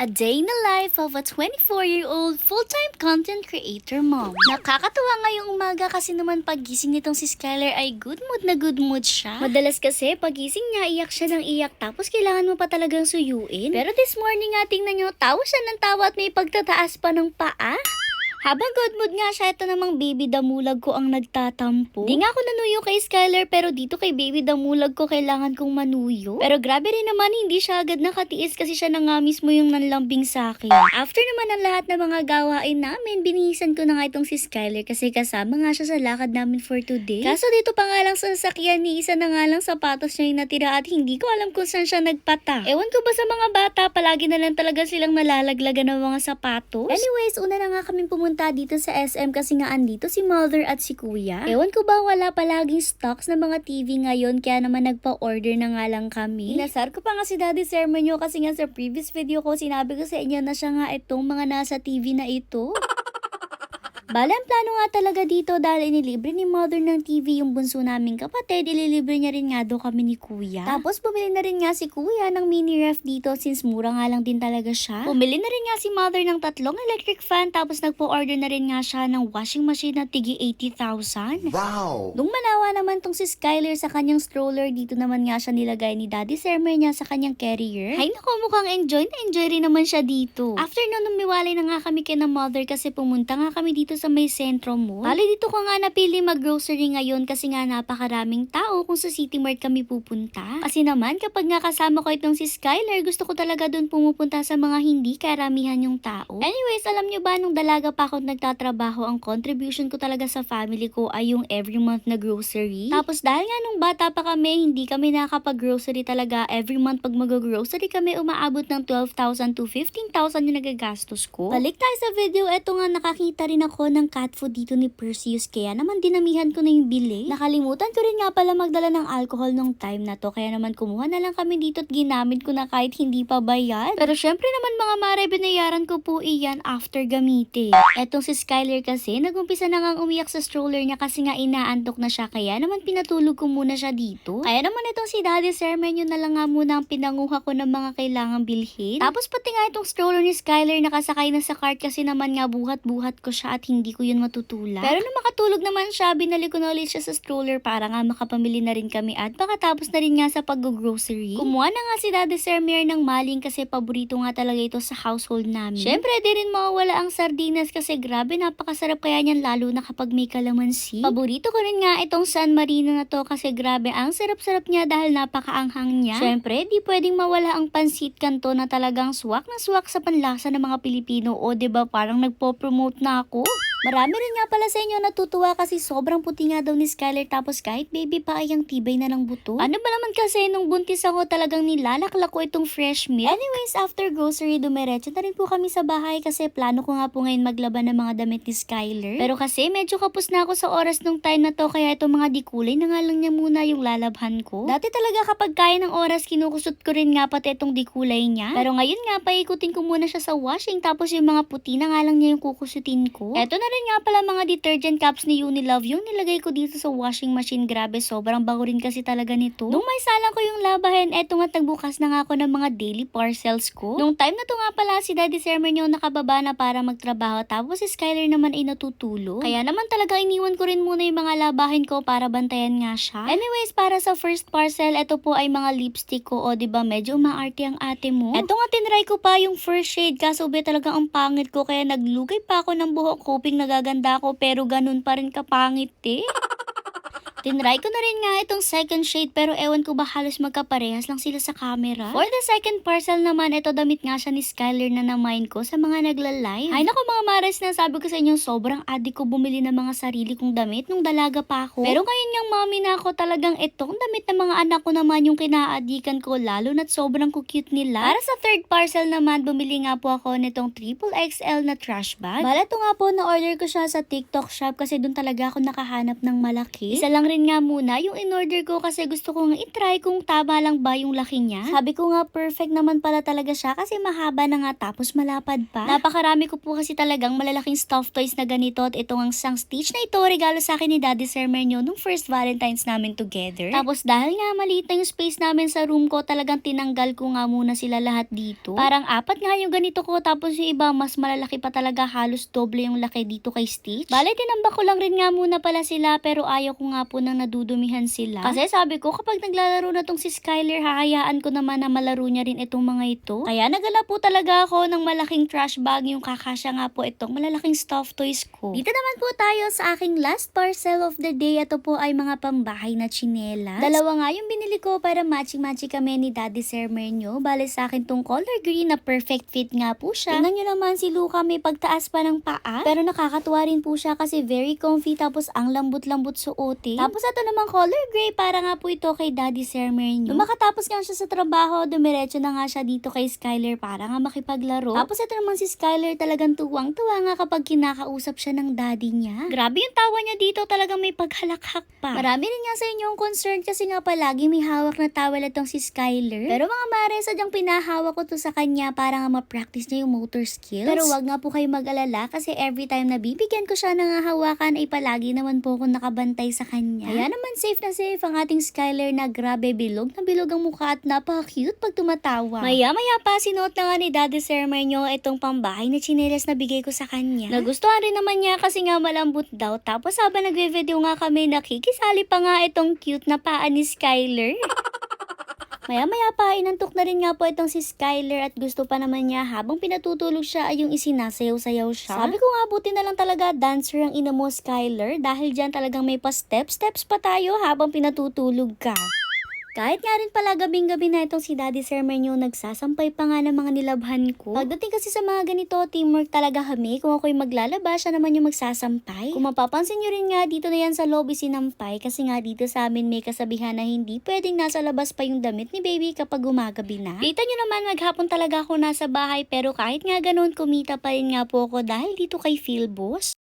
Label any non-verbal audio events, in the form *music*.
A day in the life of a 24-year-old full-time content creator mom. Nakakatuwa ngayong umaga kasi naman pagising nitong si Skylar ay good mood na good mood siya. Madalas kasi pagising niya iyak siya ng iyak tapos kailangan mo pa talagang suyuin. Pero this morning nga tingnan nyo, tawa siya ng tawa at may pagtataas pa ng paa. Habang good mood nga siya, ito namang baby damulag ko ang nagtatampo. Di nga ako nanuyo kay Skylar pero dito kay baby damulag ko kailangan kong manuyo. Pero grabe rin naman, hindi siya agad nakatiis kasi siya na nga mismo yung nanlambing sa akin. After naman ang lahat ng mga gawain namin, binihisan ko na nga itong si Skylar kasi kasama nga siya sa lakad namin for today. Kaso dito pa nga lang sa sasakyan ni isa na nga lang sapatos niya yung natira at hindi ko alam kung saan siya nagpata. Ewan ko ba sa mga bata, palagi na lang talaga silang nalalaglagan ng mga sapatos. Anyways, una na nga kami pumunta dito sa SM kasi nga andito si mother at si kuya. Ewan ko ba wala palaging stocks ng mga TV ngayon kaya naman nagpa-order na nga lang kami. Inasar ko pa nga si Daddy Sermonyo kasi nga sa previous video ko sinabi ko sa inyo na siya nga itong mga nasa TV na ito. Bale, ang plano nga talaga dito dahil inilibre ni mother ng TV yung bunso naming kapatid, ililibre niya rin nga daw kami ni kuya. Tapos bumili na rin nga si kuya ng mini ref dito since mura nga lang din talaga siya. Bumili na rin nga si mother ng tatlong electric fan tapos nagpo-order na rin nga siya ng washing machine na tigi 80,000. Wow! Nung manawa naman tong si Skyler sa kanyang stroller, dito naman nga siya nilagay ni Daddy Sermer niya sa kanyang carrier. Ay nako, mukhang enjoy na enjoy rin naman siya dito. After nun, umiwalay na nga kami kay na mother kasi pumunta nga kami dito sa may sentro mall. Bali dito ko nga napili mag-grocery ngayon kasi nga napakaraming tao kung sa City Mart kami pupunta. Kasi naman, kapag nga kasama ko itong si Skyler, gusto ko talaga doon pumupunta sa mga hindi karamihan yung tao. Anyways, alam nyo ba, nung dalaga pa ako nagtatrabaho, ang contribution ko talaga sa family ko ay yung every month na grocery. Tapos dahil nga nung bata pa kami, hindi kami nakakapag-grocery talaga. Every month pag mag-grocery kami, umaabot ng 12,000 to 15,000 yung nagagastos ko. Balik tayo sa video, eto nga nakakita rin ako ng cat food dito ni Perseus, kaya naman dinamihan ko na yung bili. Nakalimutan ko rin nga pala magdala ng alcohol nung time na to, kaya naman kumuha na lang kami dito at ginamit ko na kahit hindi pa bayad. Pero syempre naman mga mare, binayaran ko po iyan after gamitin. Etong si Skyler kasi, nagumpisa na nga umiyak sa stroller niya kasi nga inaantok na siya, kaya naman pinatulog ko muna siya dito. Kaya naman itong si Daddy Sermon yun na lang nga muna ang pinanguha ko ng mga kailangang bilhin. Tapos pati nga itong stroller ni Skyler nakasakay na sa cart kasi naman nga buhat-buhat ko siya at hindi ko yun matutulak. Pero nung makatulog naman siya, binalik ko na ulit siya sa stroller para nga makapamili na rin kami at makatapos na rin nga sa pag-grocery. Kumuha na nga si Daddy Sermier ng maling kasi paborito nga talaga ito sa household namin. Syempre, di rin mawawala ang sardinas kasi grabe napakasarap kaya niyan lalo na kapag may kalamansi. Paborito ko rin nga itong San Marino na to kasi grabe ang sarap-sarap niya dahil napakaanghang niya. Syempre, di pwedeng mawala ang pansit kanto na talagang swak na swak sa panlasa ng mga Pilipino o ba parang nagpo-promote na ako. Marami rin nga pala sa inyo natutuwa kasi sobrang puti nga daw ni Skyler tapos kahit baby pa ay ang tibay na ng buto. Ano ba naman kasi nung buntis ako talagang nilalakla ko itong fresh milk. Anyways, after grocery, dumiretso na rin po kami sa bahay kasi plano ko nga po ngayon maglaban ng mga damit ni Skyler. Pero kasi medyo kapos na ako sa oras nung time na to kaya itong mga dikulay na nga lang niya muna yung lalabhan ko. Dati talaga kapag kaya ng oras kinukusot ko rin nga pati itong dikulay niya. Pero ngayon nga paikutin ko muna siya sa washing tapos yung mga puti na nga lang niya yung kukusutin ko. Eto na rin nga pala mga detergent cups ni Unilove yung nilagay ko dito sa washing machine. Grabe, sobrang bango rin kasi talaga nito. Nung may salang ko yung labahin, eto nga nagbukas na nga ako ng mga daily parcels ko. Nung time na to nga pala si Daddy Sermon yung nakababa na para magtrabaho tapos si Skyler naman ay natutulog. Kaya naman talaga iniwan ko rin muna yung mga labahin ko para bantayan nga siya. Anyways, para sa first parcel, eto po ay mga lipstick ko o ba medyo maarte ang ate mo. Eto nga tinry ko pa yung first shade kaso be talaga ang pangit ko kaya naglugay pa ako ng buhok hoping nagaganda ako pero ganun pa rin kapangit eh. Tinry ko na rin nga itong second shade pero ewan ko ba halos magkaparehas lang sila sa camera. For the second parcel naman, ito damit nga siya ni Skyler na namain ko sa mga nagla-live. Ay nako mga mares na sabi ko sa inyo, sobrang adik ko bumili ng mga sarili kong damit nung dalaga pa ako. Pero ngayon nga mami na ako talagang itong damit ng mga anak ko naman yung kinaadikan ko lalo na't sobrang cute nila. Para sa third parcel naman, bumili nga po ako nitong triple XL na trash bag. Bala to nga po na order ko siya sa TikTok shop kasi doon talaga ako nakahanap ng malaki. Isa lang rin nga muna yung in-order ko kasi gusto ko nga itry kung tama lang ba yung laki niya. Sabi ko nga perfect naman pala talaga siya kasi mahaba na nga tapos malapad pa. Napakarami ko po kasi talagang malalaking stuffed toys na ganito at ito ang sang stitch na ito regalo sa akin ni Daddy Sir Mernyo nung first Valentine's namin together. Tapos dahil nga maliit na yung space namin sa room ko talagang tinanggal ko nga muna sila lahat dito. Parang apat nga yung ganito ko tapos yung iba mas malalaki pa talaga halos doble yung laki dito kay Stitch. Bale tinambak ko lang rin nga muna pala sila pero ayaw ko nga po nang nadudumihan sila. Kasi sabi ko kapag naglalaro na tong si Skyler hahayaan ko naman na malaro niya rin itong mga ito. Kaya nagala po talaga ako ng malaking trash bag yung kakasya nga po itong malalaking stuffed toys ko. Dito naman po tayo sa aking last parcel of the day. Ito po ay mga pambahay na chinelas. Dalawa nga yung binili ko para matching-matching kami ni Daddy Sir Mernyo. Bale sa akin tong color green na perfect fit nga po siya. Tingnan nyo naman si Luca may pagtaas pa ng paa. Pero nakakatuwa rin po siya kasi very comfy tapos ang lambot-lambot suotin. Tapos ito naman color gray para nga po ito kay Daddy Sir Mernyo. Nung makatapos nga siya sa trabaho, dumiretso na nga siya dito kay Skyler para nga makipaglaro. Tapos ito naman si Skyler talagang tuwang-tuwa nga kapag kinakausap siya ng daddy niya. Grabe yung tawa niya dito talagang may paghalakhak pa. Marami rin nga sa inyo ang concern kasi nga palagi may hawak na towel itong si Skyler. Pero mga mare, sadyang pinahawak ko to sa kanya para nga ma-practice niya yung motor skills. Pero wag nga po kayo mag-alala kasi every time na bibigyan ko siya ng hawakan ay palagi naman po ako nakabantay sa kanya. Kaya naman safe na safe ang ating Skyler na grabe bilog na bilog ang mukha at napaka-cute pag tumatawa. Maya-maya pa sinuot na nga ni Daddy Sir Marnyo itong pambahay na chinelas na bigay ko sa kanya. Nagustuhan rin naman niya kasi nga malambot daw. Tapos habang nagve-video nga kami, nakikisali pa nga itong cute na paa ni Skyler. *laughs* Maya-maya pa, inantok na rin nga po itong si Skyler at gusto pa naman niya habang pinatutulog siya ay yung isinasayaw-sayaw siya. Sabi ko nga buti na lang talaga dancer ang ina mo Skyler dahil dyan talagang may pa step-steps pa tayo habang pinatutulog ka. Kahit nga rin pala gabing-gabi na itong si Daddy Sermon yung nagsasampay pa nga ng mga nilabhan ko. Pagdating kasi sa mga ganito, teamwork talaga kami. Kung ako'y maglalaba, siya naman yung magsasampay. Kung mapapansin nyo rin nga, dito na yan sa lobby sinampay kasi nga dito sa amin may kasabihan na hindi pwedeng nasa labas pa yung damit ni baby kapag gumagabi na. Kita nyo naman, maghapon talaga ako nasa bahay pero kahit nga ganun, kumita pa rin nga po ako dahil dito kay Philbos.